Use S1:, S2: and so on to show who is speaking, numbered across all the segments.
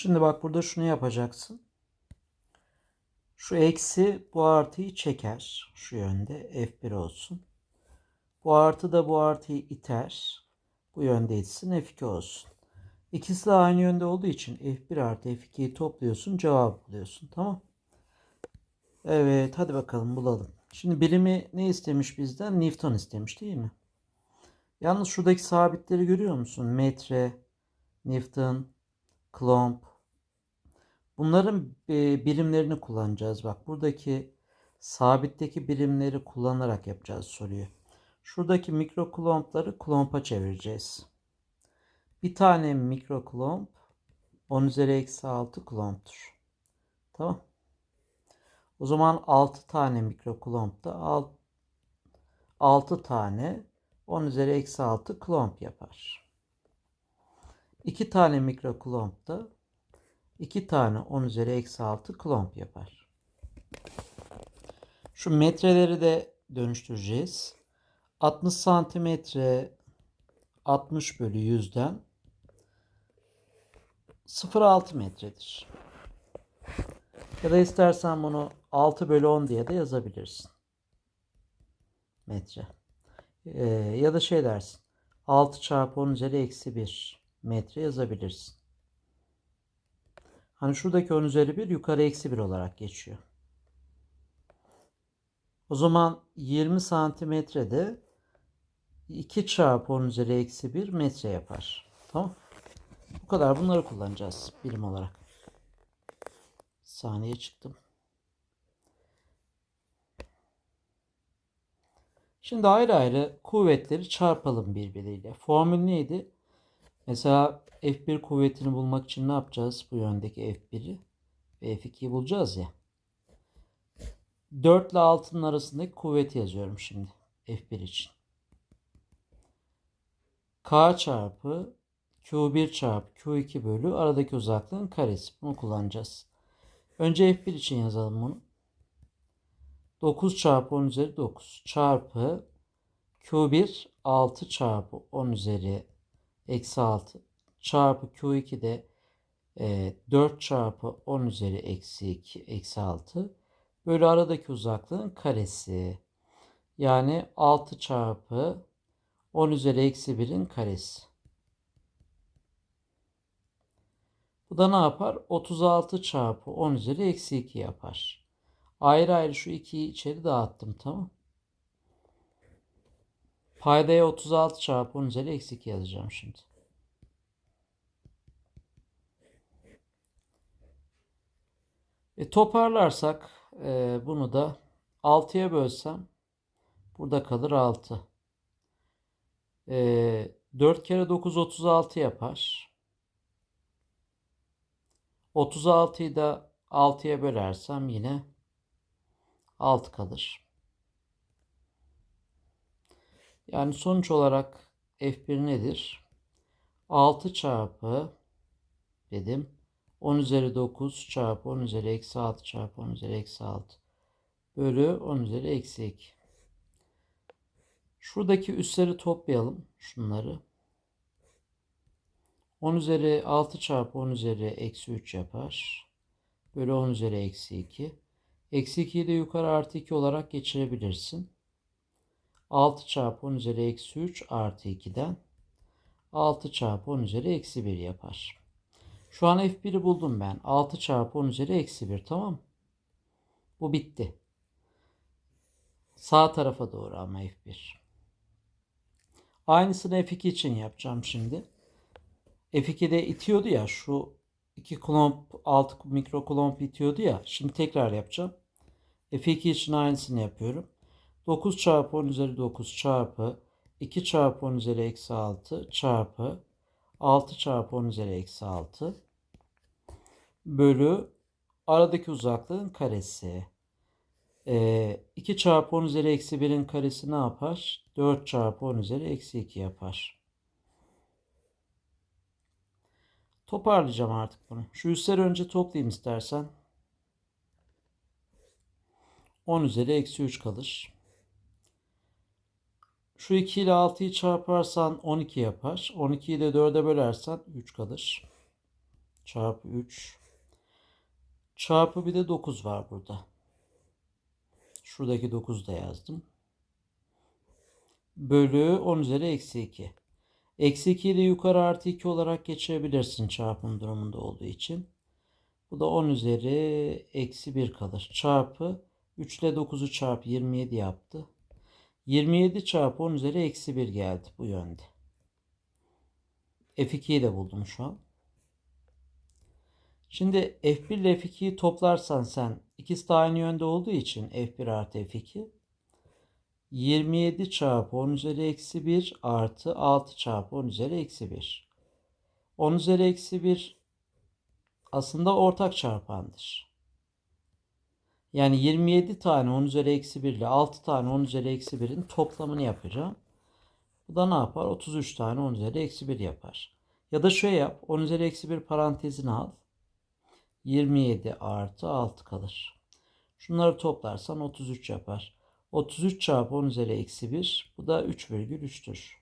S1: Şimdi bak burada şunu yapacaksın. Şu eksi bu artıyı çeker. Şu yönde F1 olsun. Bu artı da bu artıyı iter. Bu yönde itsin F2 olsun. İkisi de aynı yönde olduğu için F1 artı F2'yi topluyorsun cevap buluyorsun. Tamam. Evet hadi bakalım bulalım. Şimdi birimi ne istemiş bizden? Newton istemiş değil mi? Yalnız şuradaki sabitleri görüyor musun? Metre, Newton, Coulomb. Bunların e, birimlerini kullanacağız. Bak buradaki sabitteki birimleri kullanarak yapacağız soruyu. Şuradaki mikro coulombları coulomb'a çevireceğiz. Bir tane mikro coulomb 10 üzeri eksi 6 coulomb'tur. Tamam. O zaman 6 tane mikro coulomb da 6 tane 10 üzeri eksi 6 coulomb yapar. 2 tane mikro da 2 tane 10 üzeri eksi 6 coulomb yapar. Şu metreleri de dönüştüreceğiz. 60 santimetre 60 bölü 100'den 0,6 metredir. Ya da istersen bunu 6 bölü 10 diye de yazabilirsin. Metre. Ee, ya da şey dersin. 6 çarpı 10 üzeri eksi 1 metre yazabilirsin. Hani şuradaki 10 üzeri 1 yukarı eksi 1 olarak geçiyor. O zaman 20 santimetrede 2 çarpı 10 üzeri eksi 1 metre yapar. Tamam. Bu kadar bunları kullanacağız birim olarak. Saniye çıktım. Şimdi ayrı ayrı kuvvetleri çarpalım birbiriyle. Formül neydi? Mesela F1 kuvvetini bulmak için ne yapacağız? Bu yöndeki F1'i ve F2'yi bulacağız ya. 4 ile 6'nın arasındaki kuvveti yazıyorum şimdi F1 için. K çarpı Q1 çarpı Q2 bölü aradaki uzaklığın karesi. Bunu kullanacağız. Önce F1 için yazalım bunu. 9 çarpı 10 üzeri 9 çarpı Q1 6 çarpı 10 üzeri eksi 6 çarpı Q2 de e, 4 çarpı 10 üzeri eksi 2 eksi 6 bölü aradaki uzaklığın karesi. Yani 6 çarpı 10 üzeri eksi 1'in karesi. Bu da ne yapar? 36 çarpı 10 üzeri eksi 2 yapar. Ayrı ayrı şu 2'yi içeri dağıttım tamam. Paydaya 36 çarpı 10 üzeri eksi 2 yazacağım şimdi. E, toparlarsak e, bunu da 6'ya bölsem burada kalır 6. E, 4 kere 9 36 yapar. 36'yı da 6'ya bölersem yine 6 kalır. Yani sonuç olarak F1 nedir? 6 çarpı dedim. 10 üzeri 9 çarpı 10 üzeri eksi 6 çarpı 10 üzeri eksi 6 bölü 10 üzeri eksi 2. Şuradaki üstleri toplayalım şunları. 10 üzeri 6 çarpı 10 üzeri eksi 3 yapar. Bölü 10 üzeri eksi 2. Eksi 2'yi de yukarı artı 2 olarak geçirebilirsin. 6 çarpı 10 üzeri eksi 3 artı 2'den 6 çarpı 10 üzeri eksi 1 yapar. Şu an F1'i buldum ben. 6 çarpı 10 üzeri eksi 1 tamam Bu bitti. Sağ tarafa doğru ama F1. Aynısını F2 için yapacağım şimdi. F2'de itiyordu ya şu 2 klomp 6 mikro klomp itiyordu ya. Şimdi tekrar yapacağım. F2 için aynısını yapıyorum. 9 çarpı 10 üzeri 9 çarpı 2 çarpı 10 üzeri eksi 6 çarpı 6 çarpı 10 üzeri eksi 6 bölü aradaki uzaklığın karesi. Ee, 2 çarpı 10 üzeri eksi 1'in karesi ne yapar? 4 çarpı 10 üzeri eksi 2 yapar. Toparlayacağım artık bunu. Şu üstleri önce toplayayım istersen. 10 üzeri eksi 3 kalır. Şu 2 ile 6'yı çarparsan 12 yapar. 12'yi de 4'e bölersen 3 kalır. çarpı 3 çarpı bir de 9 var burada. Şuradaki 9 da yazdım. Bölü 10 üzeri eksi 2. Eksi 2'yi de yukarı artı 2 olarak geçirebilirsin çarpım durumunda olduğu için. Bu da 10 üzeri eksi 1 kalır. Çarpı 3 ile 9'u çarp 27 yaptı. 27 çarpı 10 üzeri eksi 1 geldi bu yönde. F2'yi de buldum şu an. Şimdi F1 ile F2'yi toplarsan sen ikisi de aynı yönde olduğu için F1 artı F2 27 çarpı 10 üzeri eksi 1 artı 6 çarpı 10 üzeri eksi 1. 10 üzeri eksi 1 aslında ortak çarpandır. Yani 27 tane 10 üzeri eksi 1 ile 6 tane 10 üzeri eksi 1'in toplamını yapacağım. Bu da ne yapar? 33 tane 10 üzeri eksi 1 yapar. Ya da şöyle yap. 10 üzeri eksi 1 parantezine al. 27 artı 6 kalır. Şunları toplarsan 33 yapar. 33 çarpı 10 üzeri eksi 1. Bu da 3,3'tür.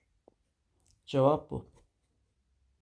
S1: Cevap bu.